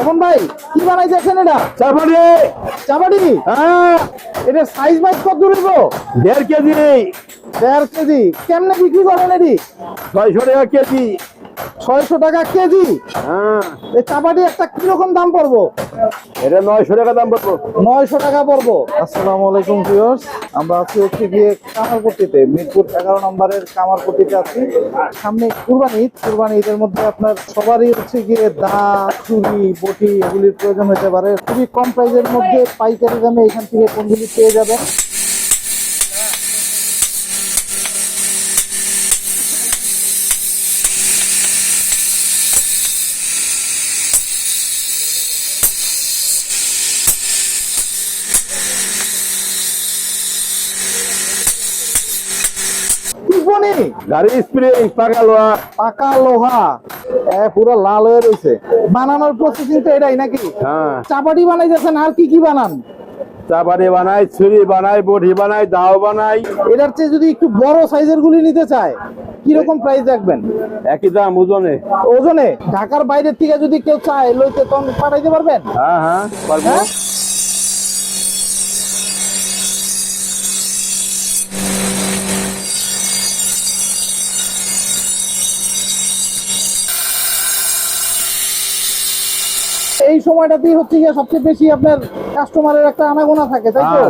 এখন ভাই কি বানাইতেছেন এটা? চাপাটি। চাপাটি হ্যাঁ। এটা সাইজ মাইজ কত দূর দেড় কেজি। দেড় কেজি। কেমনে বিক্রি করেন এটি? ছয়শো টাকা কেজি। ছয়শো টাকা কেজি? হ্যাঁ। এই চাপাটি একটা কীরকম দাম পড়ব? এটা নয়শো টাকা দাম পড়ব। নয়শো টাকা পড়ব। আসসালামু আলাইকুম ভিউয়ার্স আমরা আছি হচ্ছে গিয়ে কামারপট্টিতে মিরপুর এগারো নম্বরের কামারপট্টিতে আছি। সামনে কুরবানি ঈদ। কুরবানি ঈদের মধ্যে আপনার সবারই হচ্ছে গিয়ে দা ছুরি বটি এগুলির প্রয়োজন হতে পারে। খুবই কম প্রাইসের মধ্যে পাইকারি দামে এখান থেকে কোনগুলি পেয়ে যাবেন। টিপনি গাড়ি স্প্রে পাকা লোহা পাকা লোহা। এ, পুরো লাল হয়ে রয়েছে বানানোর প্রসেসিং তো এটাই নাকি? হ্যাঁ চাপাটি বানাইতেছেন আর কি কি বানান চাপাটি বানাই ছুরি বানাই বানাই দাও বানাই। এটার চেয়ে যদি একটু বড় সাইজের গুলি নিতে চায় কীরকম প্রাইস রাখবেন একই দাম ওজনে। ওজনে? ঢাকার বাইরের থেকে যদি কেউ চায় লইতে তখন পাঠাইতে পারবেন? হ্যাঁ হ্যাঁ পারব। এই সময়টাতেই হচ্ছে গিয়ে সবচেয়ে বেশি আপনার কাস্টমারের একটা আনাগোনা থাকে তাই তো?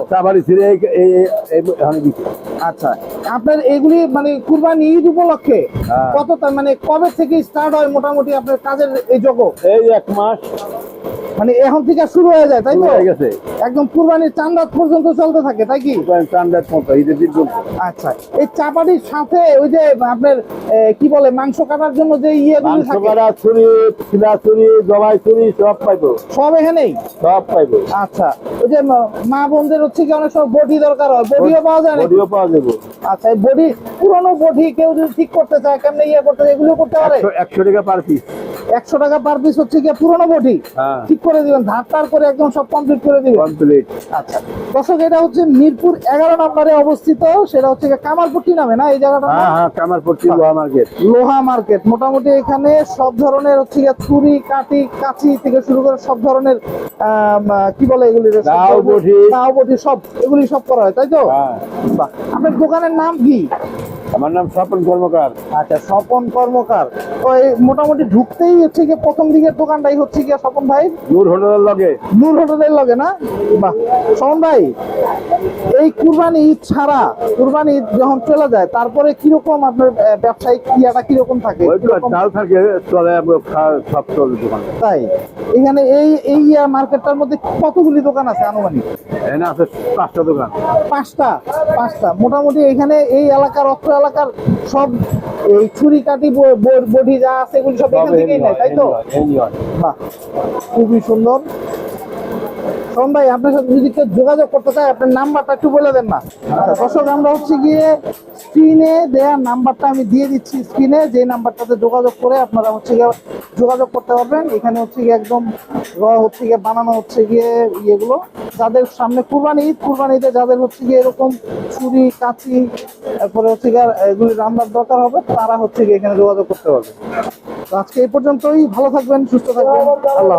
দিচ্ছি। আচ্ছা আপনার এগুলি মানে কুরবানি ঈদ উপলক্ষে হ্যাঁ। কত মানে কবে থেকে স্টার্ট হয় মোটামুটি আপনার কাজের এই জগৎ? এই এক মাস। মানে এখন থেকে শুরু হয়ে যায় তাই তো? হয়ে গেছে। একদম কুরবানির চাঁদ রাত পর্যন্ত চলতে থাকে তাই কি? দিন পর্যন্ত। আচ্ছা এই চাপাটির সাথে ওই যে আপনার কি বলে মাংস কাটার জন্য যে ইয়েগুলি মাংস করা ছুরি ছিলা ছুরি জবাই ছুরি সব পাইবো। সব এখানেই? সব পাইবো। আচ্ছা ওই যে মা- বোনদের হচ্ছে কি অনেক সময় বডি দরকার হয় বডিও পাওয়া যায় বডিও পাওয়া যাব। আচ্ছা এই বডি পুরনো বডি কেউ যদি ঠিক করতে চায় কেমনে ইয়ে করতে এগুলো করতে পারে? একশো- একশো টাকা পার পিস একশো টাকা পার পিস হচ্ছে কি পুরোনো বডি। হ্যাঁ। ঠিক করে দিবেন ধার টার করে একদম সব কমপ্লিট করে দিবেন। কমপ্লিট আচ্ছা। দর্শক এটা হচ্ছে মিরপুর এগারো নম্বরে অবস্থিত সেটা হচ্ছে গিয়ে কামারপট্টি নামে না এই জায়গাটা হ্যাঁ হ্যাঁ কামারপট্টি লোহা মার্কেট লোহা মার্কেট মোটামুটি এখানে সব ধরনের হচ্ছে গিয়ে ছুরি কাটি কাঁচি থেকে শুরু করে সব ধরনের কি বলে এগুলি? বটি। দাও বটি সব এগুলি সব করা হয় তাই তো? হ্যাঁ। আপনার দোকানের নাম কি? আমার নাম স্বপন কর্মকার। আচ্ছা স্বপন কর্মকার। ওই মোটামুটি ঢুকতেই হচ্ছে গিয়ে প্রথম দিকের দোকানটাই হচ্ছে গিয়ে স্বপন ভাই? নূর হোটেলের লগে। নূর হোটেলের লগে না? বাহ শোন ভাই এই কুরবানি ঈদ ছাড়া কুরবানি ঈদ যখন চলে যায় তারপরে কীরকম আপনার ব্যবসায়িক ক্রিয়াটা কীরকম থাকে? চাল থাকে চলে সব চলে দোকান। তাই এখানে এই এই মার্কেটটার মধ্যে কতগুলি দোকান আছে আনুমানিক? এখানে আছে পাঁচটা দোকান। পাঁচটা পাঁচটা। মোটামুটি এখানে এই এলাকার অত্র এলাকার সব এই ছুরি কাটি বডি যা আছে এগুলি সব এখান থেকেই নেয় তাই তো। বাহ খুবই সুন্দর। শোন ভাই, আপনার সাথে যদি কেউ যোগাযোগ করতে চায়, আপনার নাম্বারটা একটু বলে দেন না। দর্শক, আমরা হচ্ছে গিয়ে স্ক্রিনে দেওয়ার নাম্বারটা আমি দিয়ে দিচ্ছি স্ক্রিনে যে নাম্বারটাতে যোগাযোগ করে আপনারা হচ্ছে গিয়ে যোগাযোগ করতে পারবেন। এখানে হচ্ছে গিয়ে একদম হচ্ছে গিয়ে বানানো হচ্ছে গিয়ে ইয়েগুলো। যাদের সামনে কুরবানি ঈদ, কুরবানিতে যাদের হচ্ছে গিয়ে এরকম ছুরি, কাঁচি, তারপরে হচ্ছে গিয়ে এগুলি রান্নার দরকার হবে, তারা হচ্ছে গিয়ে এখানে যোগাযোগ করতে পারবে। তো আজকে এই পর্যন্তই। ভালো থাকবেন, সুস্থ থাকবেন। আল্লাহ